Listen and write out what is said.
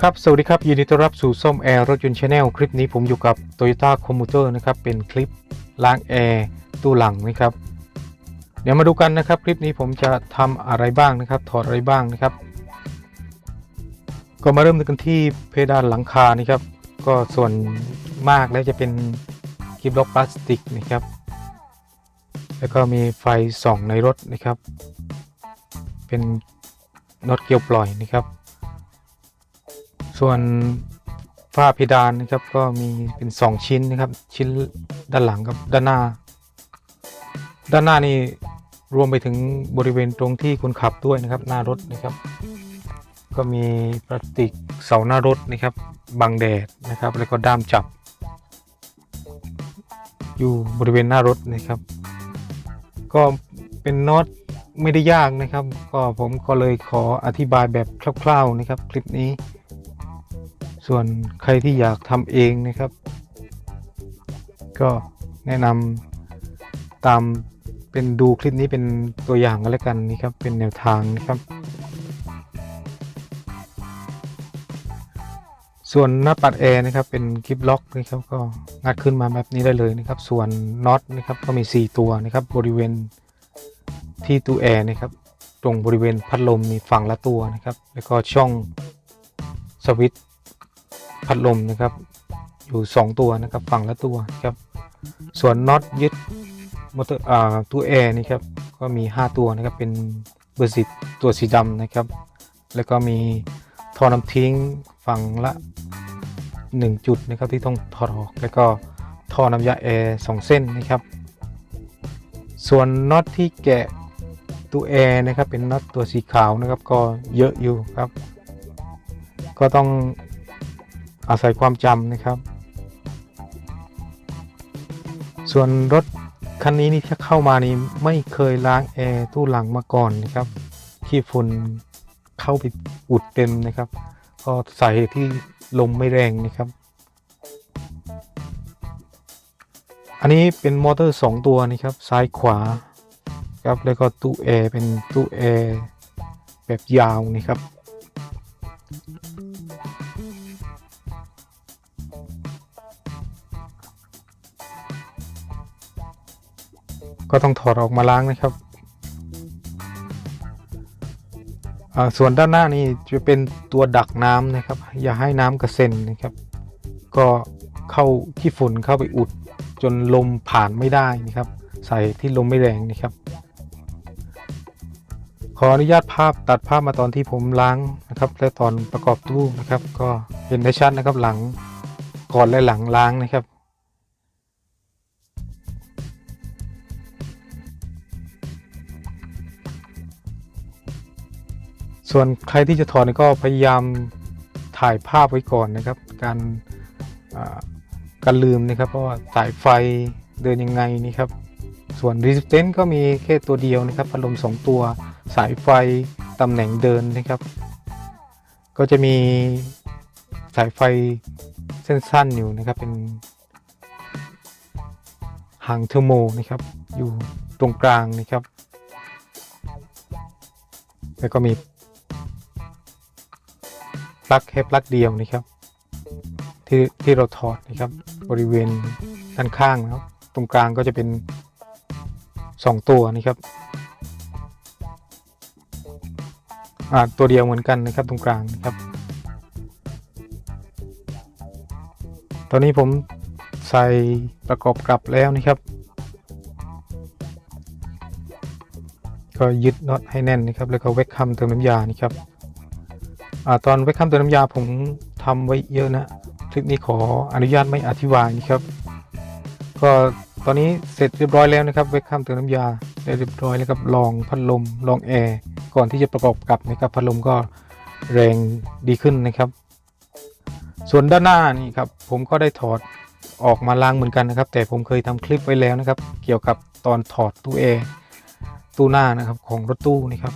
ครับ สวัสดีครับ ยินดีต้อนรับสู่ส้มแอร์รถยนต์ชาแนลคลิปนี้ผมอยู่กับ Toyota Commuter นะครับ เป็นคลิปล้างแอร์ตู้หลังนะครับ เดี๋ยวมาดูกันนะครับ คลิปนี้ผมจะทำอะไรบ้างนะครับ ถอดอะไรบ้างนะครับ ก็มาเริ่มกันที่เพดานหลังคานะครับ ก็ส่วนมากแล้วจะเป็นกิบล็อกพลาสติกนะครับ แล้วก็มีไฟส่องในรถนะครับ เป็นน็อตเกลียวปล่อยนะครับ ส่วนฝ้าเพดานนะครับก็มีเป็น 2 ชิ้นนะครับ ชิ้นด้านหลังกับด้านหน้า ด้านหน้านี่รวมไปถึงบริเวณตรงที่คนขับด้วยนะครับ หน้ารถนะครับ ก็มีพลาสติกเสาหน้ารถนะครับบังแดดนะครับ แล้วก็ด้ามจับ อยู่บริเวณหน้ารถนะครับ ก็เป็นน็อตไม่ได้ยากนะครับ ก็ผมก็เลยขออธิบายแบบคร่าวๆนะครับ คลิปนี้ ส่วนใครที่อยากทำเองนะครับ ก็แนะนำตามเป็นดูคลิปนี้เป็นตัวอย่างก็แล้วกันนะครับ เป็นแนวทางนะครับ ส่วนหน้าปัดแอร์นะครับ เป็นกิฟล็อกนะครับก็งัดขึ้นมาแบบนี้ได้เลยนะครับ ส่วนน็อตนะครับก็มี 4 ตัวนะครับ บริเวณที่ตู้แอร์นะครับ ตรงบริเวณพัดลมมีฝั่งละตัวนะครับ แล้วก็ช่องสวิตช์ พัดลมนะครับ อยู่ 2 ตัวนะครับฝั่งละตัวครับ ส่วนน็อตยึดมอเตอร์อ่าตัวแอร์นี่ครับก็มี 5 ตัวนะครับเป็นเบอร์สิตัวสีดำนะครับ แล้วก็มีท่อน้ำทิ้งฝั่งละ1จุดนะครับที่ต้องถอดออกแล้วก็ท่อน้ำยาแอร์2เส้นนะครับ ส่วนน็อตที่แกะตัวแอร์นะครับเป็นน็อตตัวสีขาวนะครับก็เยอะอยู่ครับ ก็ต้อง อาศัยความจำนะครับ ส่วนรถคันนี้นี่ถ้าเข้ามานี่ไม่เคยล้างแอร์ตู้หลังมาก่อนนะครับขี้ฝุ่นเข้าไปอุดเต็มนะครับก็สาเหตุที่ลมไม่แรงนะครับ อันนี้เป็นมอเตอร์ 2 ตัวนะครับซ้ายขวาครับแล้วก็ตู้แอร์เป็นตู้แอร์แบบยาวนะครับ ก็ต้องถอดออกมาล้างนะครับอ่าส่วนด้านหน้านี่จะเป็นตัวดักน้ำนะครับ อย่าให้น้ำกระเซ็นนะครับ ก็เข้าที่ฝุ่นเข้าไปอุดจนลมผ่านไม่ได้นะครับ ใส่ที่ลมไม่แรงนะครับ ขออนุญาตภาพตัดภาพมาตอนที่ผมล้างนะครับ และตอนประกอบตู้นะครับ ก็เห็นได้ชัดนะครับหลังก่อนและหลังล้างนะครับ ส่วนใครที่จะถอดนี่ก็พยายามถ่ายภาพไว้ก่อนนะครับ การการลืมนะครับ เพราะว่าสายไฟเดินยังไงนี่ครับ ส่วน resistance ก็มีแค่ตัวเดียวนะครับพัดลม2ตัวสายไฟตำแหน่งเดินนะครับ ก็จะมีสายไฟเส้นสั้นอยู่นะครับ เป็นหางเทอร์โมนะครับ อยู่ตรงกลางนะครับ แล้วก็มี ลั๊กแค่ปลั๊กเดียวนะครับที่ที่เราถอดนะครับบริเวณด้านข้างนะครับ ตรงกลางก็จะเป็น 2 ตัวนะครับอ่าตัวเดียวเหมือนกันนะครับตรงกลางนะครับ ตอนนี้ผมใส่ประกอบกลับแล้วนะครับ ก็ยึดน็อตให้แน่นนะครับ แล้วก็เวกคัมเติมน้ำยานี่ครับ อตอนไว้คำเติมน้ำยาผมทำไว้เยอะนะ คลิปนี้ขออนุญาตไม่อธิบายนะครับ ก็ตอนนี้เสร็จเรียบร้อยแล้วนะครับไว้คำเติมน้ำยาได้เรียบร้อยแล้วครับลองพัดลมลองแอร์ก่อนที่จะประกอบกับนะครับพัดลมก็แรงดีขึ้นนะครับ ส่วนด้านหน้านี่ครับผมก็ได้ถอดออกมาล้างเหมือนกันนะครับ แต่ผมเคยทำคลิปไว้แล้วนะครับ เกี่ยวกับตอนถอดตู้แอร์ตู้หน้านะครับของรถตู้นี่ครับ